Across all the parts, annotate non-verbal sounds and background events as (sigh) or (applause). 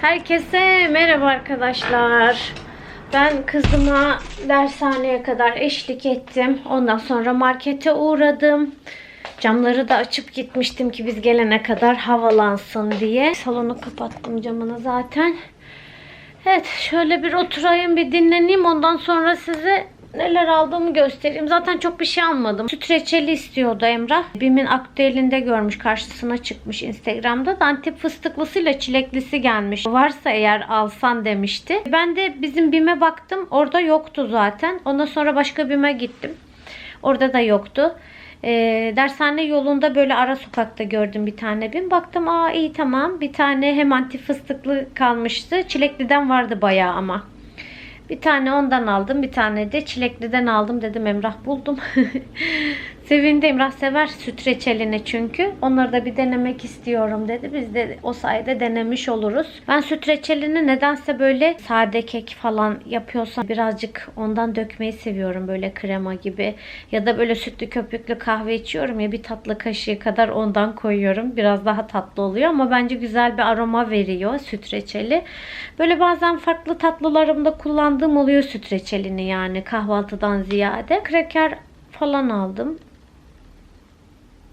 Herkese merhaba arkadaşlar. Ben kızıma dershaneye kadar eşlik ettim. Ondan sonra markete uğradım. Camları da açıp gitmiştim ki biz gelene kadar havalansın diye. Salonu kapattım camını zaten. Evet şöyle bir oturayım bir dinleneyim. Ondan sonra size neler aldığımı göstereyim. Zaten çok bir şey almadım. Süt reçeli istiyordu Emrah. Bim'in aktüelinde görmüş. Karşısına çıkmış Instagram'da. Da Antep fıstıklısıyla çileklisi gelmiş. Varsa eğer alsan demişti. Ben de bizim Bim'e baktım. Orada yoktu zaten. Ondan sonra başka Bim'e gittim. Orada da yoktu. Ee, dershane yolunda böyle ara sokakta gördüm bir tane bin. Baktım aa iyi tamam. Bir tane hem antif fıstıklı kalmıştı. Çilekliden vardı bayağı ama. Bir tane ondan aldım. Bir tane de çilekliden aldım. Dedim Emrah buldum. (laughs) Sevindi Emrah sever süt reçelini çünkü. Onları da bir denemek istiyorum dedi. Biz de o sayede denemiş oluruz. Ben süt reçelini nedense böyle sade kek falan yapıyorsam birazcık ondan dökmeyi seviyorum. Böyle krema gibi. Ya da böyle sütlü köpüklü kahve içiyorum ya bir tatlı kaşığı kadar ondan koyuyorum. Biraz daha tatlı oluyor ama bence güzel bir aroma veriyor süt reçeli. Böyle bazen farklı tatlılarımda kullandığım oluyor süt reçelini yani kahvaltıdan ziyade. Kreker falan aldım.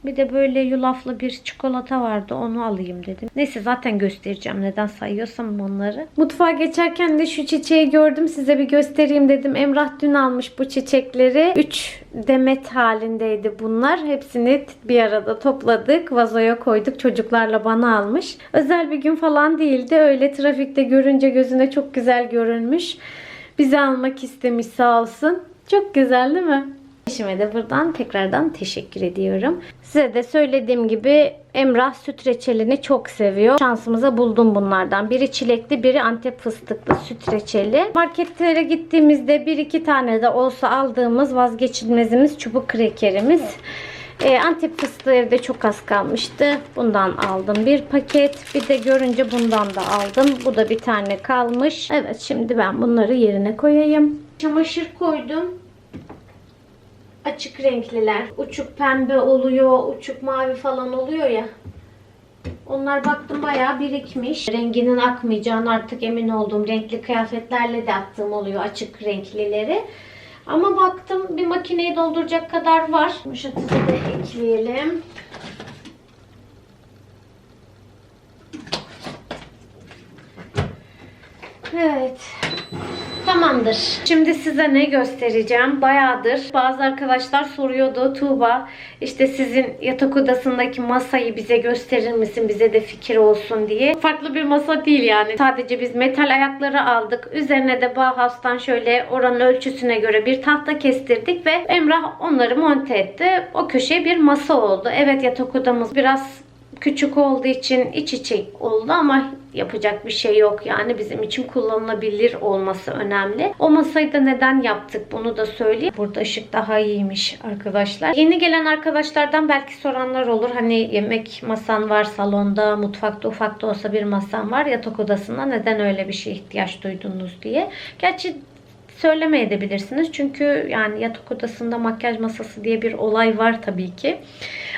Bir de böyle yulaflı bir çikolata vardı. Onu alayım dedim. Neyse zaten göstereceğim. Neden sayıyorsam onları. Mutfağa geçerken de şu çiçeği gördüm. Size bir göstereyim dedim. Emrah dün almış bu çiçekleri. 3 demet halindeydi bunlar. Hepsini bir arada topladık. Vazoya koyduk. Çocuklarla bana almış. Özel bir gün falan değildi. Öyle trafikte görünce gözüne çok güzel görünmüş. Bizi almak istemiş sağ olsun. Çok güzel değil mi? Eşime de buradan tekrardan teşekkür ediyorum. Size de söylediğim gibi Emrah süt reçelini çok seviyor. Şansımıza buldum bunlardan. Biri çilekli, biri antep fıstıklı süt reçeli. Marketlere gittiğimizde bir iki tane de olsa aldığımız vazgeçilmezimiz çubuk krekerimiz. Ee, antep fıstığı evde çok az kalmıştı. Bundan aldım bir paket. Bir de görünce bundan da aldım. Bu da bir tane kalmış. Evet şimdi ben bunları yerine koyayım. Çamaşır koydum açık renkliler. Uçuk pembe oluyor, uçuk mavi falan oluyor ya. Onlar baktım bayağı birikmiş. Renginin akmayacağını artık emin olduğum renkli kıyafetlerle de attığım oluyor açık renklileri. Ama baktım bir makineyi dolduracak kadar var. Yumuşatıcı da ekleyelim. Evet. Tamamdır. Şimdi size ne göstereceğim? Bayağıdır bazı arkadaşlar soruyordu. Tuğba işte sizin yatak odasındaki masayı bize gösterir misin? Bize de fikir olsun diye. Farklı bir masa değil yani. Sadece biz metal ayakları aldık. Üzerine de Bauhaus'tan şöyle oranın ölçüsüne göre bir tahta kestirdik ve Emrah onları monte etti. O köşeye bir masa oldu. Evet yatak odamız biraz küçük olduğu için iç içe oldu ama yapacak bir şey yok. Yani bizim için kullanılabilir olması önemli. O masayı da neden yaptık bunu da söyleyeyim. Burada ışık daha iyiymiş arkadaşlar. Yeni gelen arkadaşlardan belki soranlar olur. Hani yemek masan var salonda, mutfakta ufak da olsa bir masan var. Yatak odasında neden öyle bir şeye ihtiyaç duydunuz diye. Gerçi söylemeyebilirsiniz. Çünkü yani yatak odasında makyaj masası diye bir olay var tabii ki.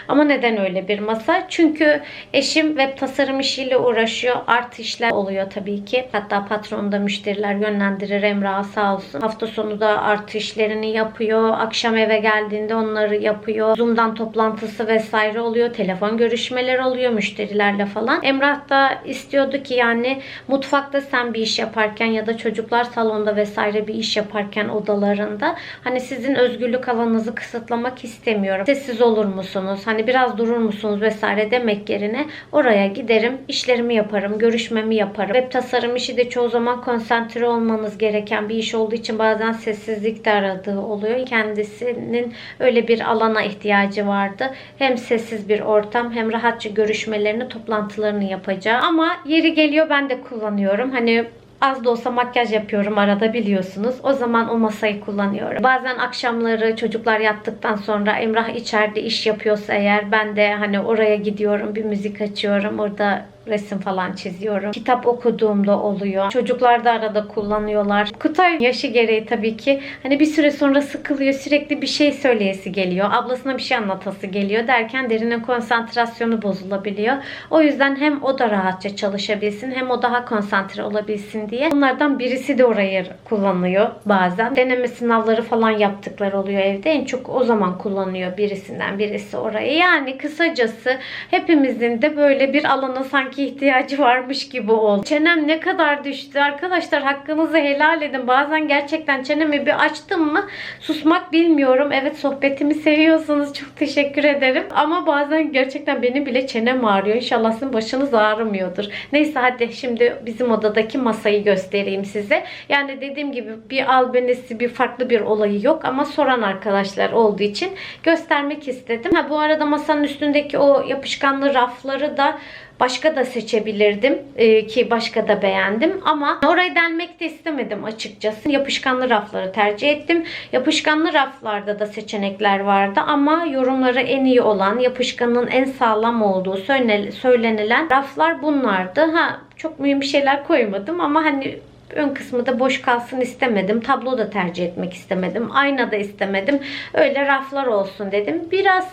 Ama neden öyle bir masa? Çünkü eşim web tasarım işiyle uğraşıyor. Art işler oluyor tabii ki. Hatta patron da müşteriler yönlendirir Emrah sağ olsun. Hafta sonu da art işlerini yapıyor. Akşam eve geldiğinde onları yapıyor. Zoom'dan toplantısı vesaire oluyor. Telefon görüşmeleri oluyor müşterilerle falan. Emrah da istiyordu ki yani mutfakta sen bir iş yaparken ya da çocuklar salonda vesaire bir iş yaparken odalarında hani sizin özgürlük alanınızı kısıtlamak istemiyorum. Sessiz olur musunuz? Hani biraz durur musunuz vesaire demek yerine oraya giderim, işlerimi yaparım, görüşmemi yaparım. Web tasarım işi de çoğu zaman konsantre olmanız gereken bir iş olduğu için bazen sessizlik de aradığı oluyor. Kendisinin öyle bir alana ihtiyacı vardı. Hem sessiz bir ortam hem rahatça görüşmelerini, toplantılarını yapacağı. Ama yeri geliyor ben de kullanıyorum. Hani Az da olsa makyaj yapıyorum arada biliyorsunuz. O zaman o masayı kullanıyorum. Bazen akşamları çocuklar yattıktan sonra Emrah içeride iş yapıyorsa eğer ben de hani oraya gidiyorum bir müzik açıyorum. Orada resim falan çiziyorum. Kitap okuduğumda oluyor. Çocuklar da arada kullanıyorlar. Kutay yaşı gereği tabii ki hani bir süre sonra sıkılıyor. Sürekli bir şey söyleyesi geliyor. Ablasına bir şey anlatası geliyor derken derinin konsantrasyonu bozulabiliyor. O yüzden hem o da rahatça çalışabilsin hem o daha konsantre olabilsin diye. Bunlardan birisi de orayı kullanıyor bazen. Deneme sınavları falan yaptıkları oluyor evde. En çok o zaman kullanıyor birisinden birisi orayı. Yani kısacası hepimizin de böyle bir alana sanki ihtiyacı varmış gibi oldu. Çenem ne kadar düştü arkadaşlar hakkınızı helal edin. Bazen gerçekten çenemi bir açtım mı susmak bilmiyorum. Evet sohbetimi seviyorsanız çok teşekkür ederim. Ama bazen gerçekten benim bile çenem ağrıyor. İnşallah sizin başınız ağrımıyordur. Neyse hadi şimdi bizim odadaki masayı göstereyim size. Yani dediğim gibi bir albenisi bir farklı bir olayı yok ama soran arkadaşlar olduğu için göstermek istedim. Ha bu arada masanın üstündeki o yapışkanlı rafları da Başka da seçebilirdim ee, ki başka da beğendim ama orayı delmek de istemedim açıkçası. Yapışkanlı rafları tercih ettim. Yapışkanlı raflarda da seçenekler vardı ama yorumları en iyi olan yapışkanın en sağlam olduğu söyle- söylenilen raflar bunlardı. Ha çok mühim şeyler koymadım ama hani ön kısmı da boş kalsın istemedim. Tablo da tercih etmek istemedim. Ayna da istemedim. Öyle raflar olsun dedim. Biraz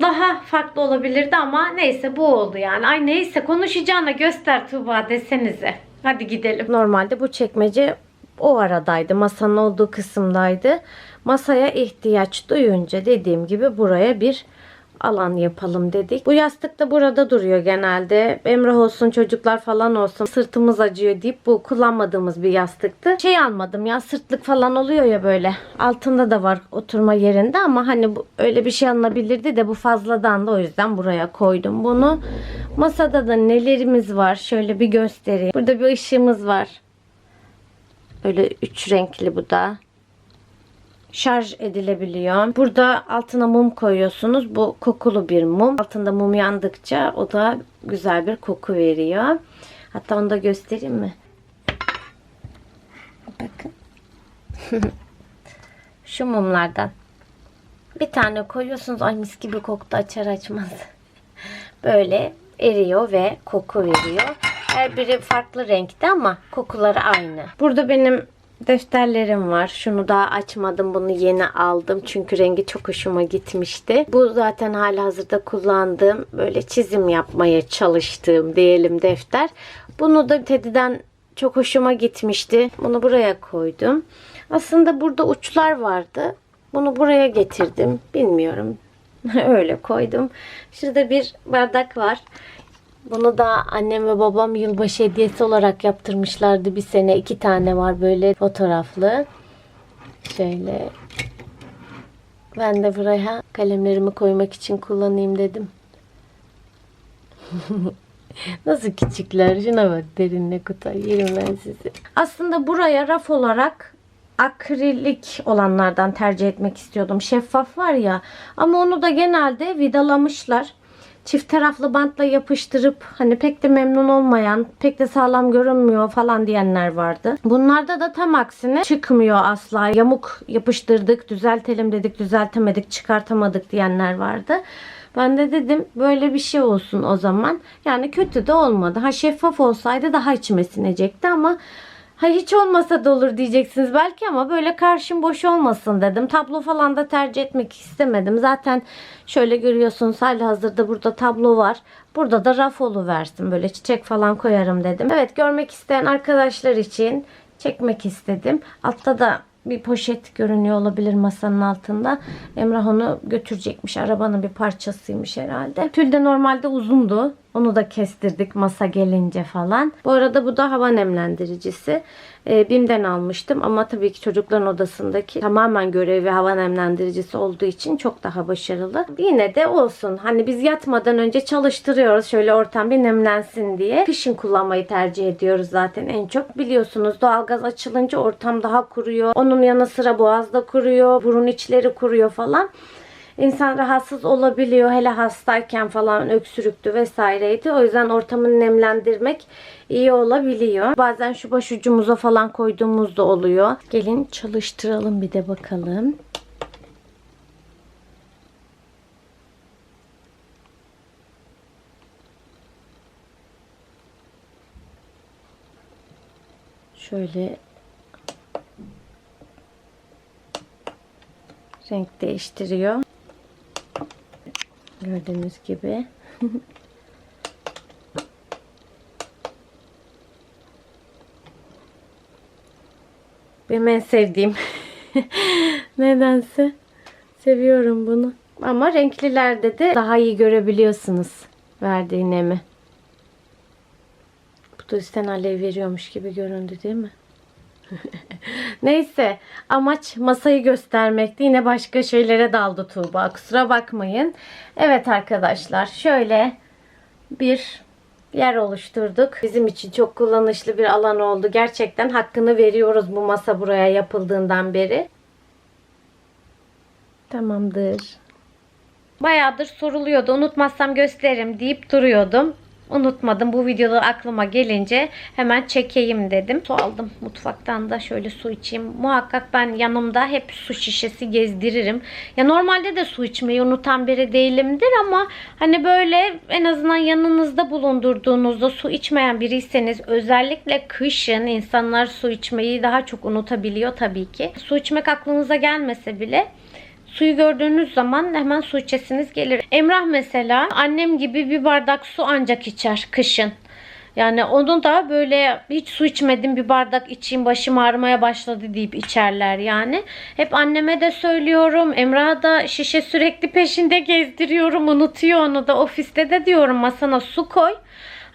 daha farklı olabilirdi ama neyse bu oldu yani. Ay neyse konuşacağına göster Tuğba desenize. Hadi gidelim. Normalde bu çekmece o aradaydı. Masanın olduğu kısımdaydı. Masaya ihtiyaç duyunca dediğim gibi buraya bir alan yapalım dedik. Bu yastık da burada duruyor genelde. Emrah olsun çocuklar falan olsun sırtımız acıyor deyip bu kullanmadığımız bir yastıktı. Şey almadım ya sırtlık falan oluyor ya böyle. Altında da var oturma yerinde ama hani bu, öyle bir şey alınabilirdi de bu fazladan da o yüzden buraya koydum bunu. Masada da nelerimiz var şöyle bir göstereyim. Burada bir ışığımız var. Böyle üç renkli bu da şarj edilebiliyor. Burada altına mum koyuyorsunuz. Bu kokulu bir mum. Altında mum yandıkça o da güzel bir koku veriyor. Hatta onu da göstereyim mi? Bakın. (laughs) Şu mumlardan. Bir tane koyuyorsunuz. Ay mis gibi koktu açar açmaz. (laughs) Böyle eriyor ve koku veriyor. Her biri farklı renkte ama kokuları aynı. Burada benim defterlerim var. Şunu daha açmadım. Bunu yeni aldım. Çünkü rengi çok hoşuma gitmişti. Bu zaten hali hazırda kullandığım böyle çizim yapmaya çalıştığım diyelim defter. Bunu da Teddy'den çok hoşuma gitmişti. Bunu buraya koydum. Aslında burada uçlar vardı. Bunu buraya getirdim. Bilmiyorum. (laughs) Öyle koydum. Şurada bir bardak var. Bunu da annem ve babam yılbaşı hediyesi olarak yaptırmışlardı bir sene. iki tane var böyle fotoğraflı. Şöyle. Ben de buraya kalemlerimi koymak için kullanayım dedim. (laughs) Nasıl küçükler. Şuna bak derinle Kutay. Yerim ben sizi. Aslında buraya raf olarak akrilik olanlardan tercih etmek istiyordum. Şeffaf var ya. Ama onu da genelde vidalamışlar çift taraflı bantla yapıştırıp hani pek de memnun olmayan, pek de sağlam görünmüyor falan diyenler vardı. Bunlarda da tam aksine çıkmıyor asla. Yamuk yapıştırdık, düzeltelim dedik, düzeltemedik, çıkartamadık diyenler vardı. Ben de dedim böyle bir şey olsun o zaman. Yani kötü de olmadı. Ha şeffaf olsaydı daha içime sinecekti ama Ha hiç olmasa da olur diyeceksiniz belki ama böyle karşım boş olmasın dedim. Tablo falan da tercih etmek istemedim. Zaten şöyle görüyorsunuz hali hazırda burada tablo var. Burada da raf versin böyle çiçek falan koyarım dedim. Evet görmek isteyen arkadaşlar için çekmek istedim. Altta da bir poşet görünüyor olabilir masanın altında. Emrah onu götürecekmiş. Arabanın bir parçasıymış herhalde. Tül de normalde uzundu. Onu da kestirdik masa gelince falan. Bu arada bu da hava nemlendiricisi. E, BİM'den almıştım ama tabii ki çocukların odasındaki tamamen görevi hava nemlendiricisi olduğu için çok daha başarılı. Yine de olsun. Hani biz yatmadan önce çalıştırıyoruz şöyle ortam bir nemlensin diye. Kışın kullanmayı tercih ediyoruz zaten en çok. Biliyorsunuz doğalgaz açılınca ortam daha kuruyor. Onun yanı sıra boğazda kuruyor. Burun içleri kuruyor falan İnsan rahatsız olabiliyor. Hele hastayken falan öksürüktü vesaireydi. O yüzden ortamını nemlendirmek iyi olabiliyor. Bazen şu başucumuza falan koyduğumuz da oluyor. Gelin çalıştıralım bir de bakalım. Şöyle renk değiştiriyor. Gördüğünüz gibi. (laughs) Benim en sevdiğim. (laughs) Nedense seviyorum bunu. Ama renklilerde de daha iyi görebiliyorsunuz verdiği nemi. Bu da üstten alev veriyormuş gibi göründü değil mi? Neyse amaç masayı göstermekti. Yine başka şeylere daldı Tuğba. Kusura bakmayın. Evet arkadaşlar şöyle bir yer oluşturduk. Bizim için çok kullanışlı bir alan oldu. Gerçekten hakkını veriyoruz bu masa buraya yapıldığından beri. Tamamdır. Bayağıdır soruluyordu. Unutmazsam gösteririm deyip duruyordum. Unutmadım. Bu videoda aklıma gelince hemen çekeyim dedim. Su aldım mutfaktan da şöyle su içeyim. Muhakkak ben yanımda hep su şişesi gezdiririm. Ya normalde de su içmeyi unutan biri değilimdir ama hani böyle en azından yanınızda bulundurduğunuzda su içmeyen biriyseniz özellikle kışın insanlar su içmeyi daha çok unutabiliyor tabii ki. Su içmek aklınıza gelmese bile Suyu gördüğünüz zaman hemen su içesiniz gelir. Emrah mesela annem gibi bir bardak su ancak içer kışın. Yani onu da böyle hiç su içmedim bir bardak içeyim başım ağrımaya başladı deyip içerler yani. Hep anneme de söylüyorum. Emrah'a da şişe sürekli peşinde gezdiriyorum. Unutuyor onu da ofiste de diyorum masana su koy.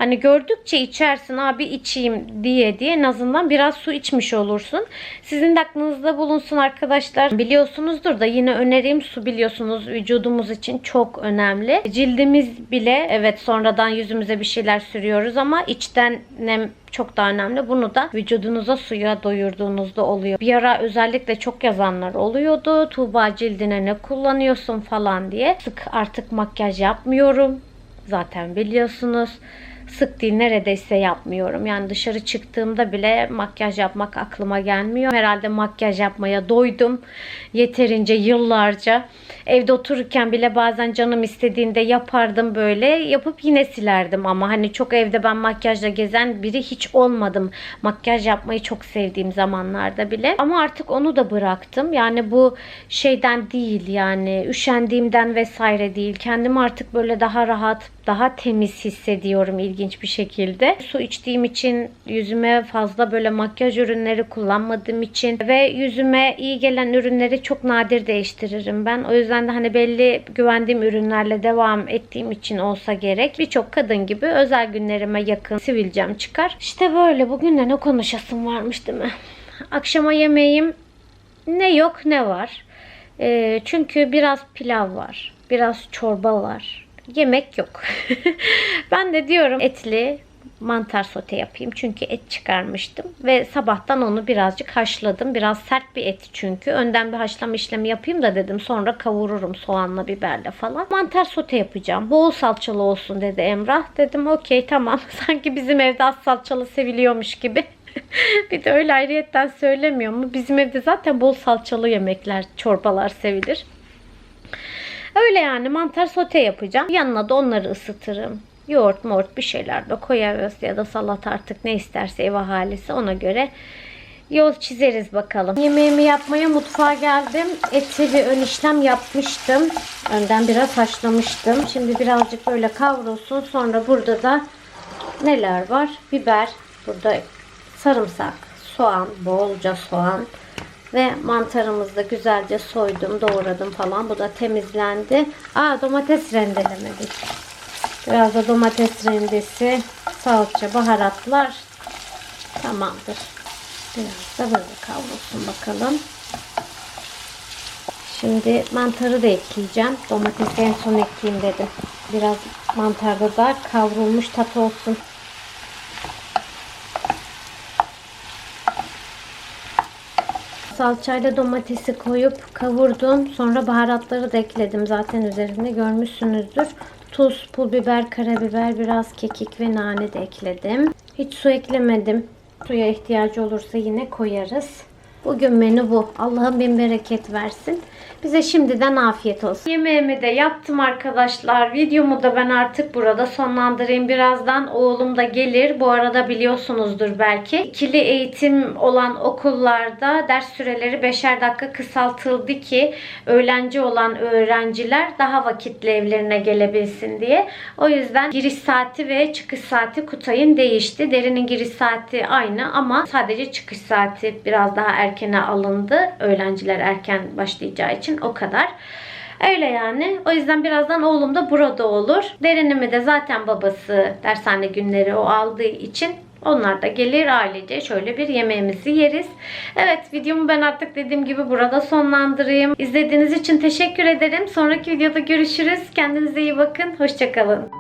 Hani gördükçe içersin abi içeyim diye diye en azından biraz su içmiş olursun. Sizin de aklınızda bulunsun arkadaşlar. Biliyorsunuzdur da yine önereyim su biliyorsunuz vücudumuz için çok önemli. Cildimiz bile evet sonradan yüzümüze bir şeyler sürüyoruz ama içten nem çok daha önemli. Bunu da vücudunuza suya doyurduğunuzda oluyor. Bir ara özellikle çok yazanlar oluyordu. Tuğba cildine ne kullanıyorsun falan diye. Sık artık makyaj yapmıyorum. Zaten biliyorsunuz sık değil neredeyse yapmıyorum. Yani dışarı çıktığımda bile makyaj yapmak aklıma gelmiyor. Herhalde makyaj yapmaya doydum. Yeterince yıllarca. Evde otururken bile bazen canım istediğinde yapardım böyle. Yapıp yine silerdim ama hani çok evde ben makyajla gezen biri hiç olmadım. Makyaj yapmayı çok sevdiğim zamanlarda bile. Ama artık onu da bıraktım. Yani bu şeyden değil yani üşendiğimden vesaire değil. Kendimi artık böyle daha rahat, daha temiz hissediyorum ilginç bir şekilde. Su içtiğim için yüzüme fazla böyle makyaj ürünleri kullanmadığım için ve yüzüme iyi gelen ürünleri çok nadir değiştiririm ben. O yüzden de hani belli güvendiğim ürünlerle devam ettiğim için olsa gerek. Birçok kadın gibi özel günlerime yakın sivilcem çıkar. İşte böyle bugün de ne konuşasım varmış değil mi? Akşama yemeğim ne yok ne var. Ee, çünkü biraz pilav var. Biraz çorba var yemek yok. (laughs) ben de diyorum etli mantar sote yapayım. Çünkü et çıkarmıştım. Ve sabahtan onu birazcık haşladım. Biraz sert bir et çünkü. Önden bir haşlama işlemi yapayım da dedim. Sonra kavururum soğanla biberle falan. Mantar sote yapacağım. Bol salçalı olsun dedi Emrah. Dedim okey tamam. (laughs) Sanki bizim evde az salçalı seviliyormuş gibi. (laughs) bir de öyle ayrıyetten söylemiyor mu? Bizim evde zaten bol salçalı yemekler, çorbalar sevilir. Öyle yani mantar sote yapacağım. Yanına da onları ısıtırım. Yoğurt mort bir şeyler de koyarız ya da salat artık ne isterse ev ahalisi ona göre yol çizeriz bakalım. Yemeğimi yapmaya mutfağa geldim. Eti bir ön işlem yapmıştım. Önden biraz haşlamıştım. Şimdi birazcık böyle kavrulsun. Sonra burada da neler var? Biber, burada sarımsak, soğan, bolca soğan, ve mantarımızı da güzelce soydum, doğradım falan. Bu da temizlendi. Aa domates rendelemedik. Biraz da domates rendesi, salça, baharatlar tamamdır. Biraz da böyle kavrulsun bakalım. Şimdi mantarı da ekleyeceğim. Domatesi en son ekleyeyim dedim. Biraz mantarda da kavrulmuş tat olsun. Salçayla domatesi koyup kavurdum. Sonra baharatları da ekledim. Zaten üzerinde görmüşsünüzdür. Tuz, pul biber, karabiber, biraz kekik ve nane de ekledim. Hiç su eklemedim. Suya ihtiyacı olursa yine koyarız. Bugün menü bu. Allah'ım bin bereket versin. Bize şimdiden afiyet olsun. Yemeğimi de yaptım arkadaşlar. Videomu da ben artık burada sonlandırayım. Birazdan oğlum da gelir. Bu arada biliyorsunuzdur belki. İkili eğitim olan okullarda ders süreleri beşer dakika kısaltıldı ki öğlenci olan öğrenciler daha vakitli evlerine gelebilsin diye. O yüzden giriş saati ve çıkış saati Kutay'ın değişti. Derin'in giriş saati aynı ama sadece çıkış saati biraz daha erkene alındı. Öğrenciler erken başlayacağı için o kadar. Öyle yani. O yüzden birazdan oğlum da burada olur. Derinimi de zaten babası dershane günleri o aldığı için onlar da gelir ailece şöyle bir yemeğimizi yeriz. Evet videomu ben artık dediğim gibi burada sonlandırayım. İzlediğiniz için teşekkür ederim. Sonraki videoda görüşürüz. Kendinize iyi bakın. Hoşçakalın.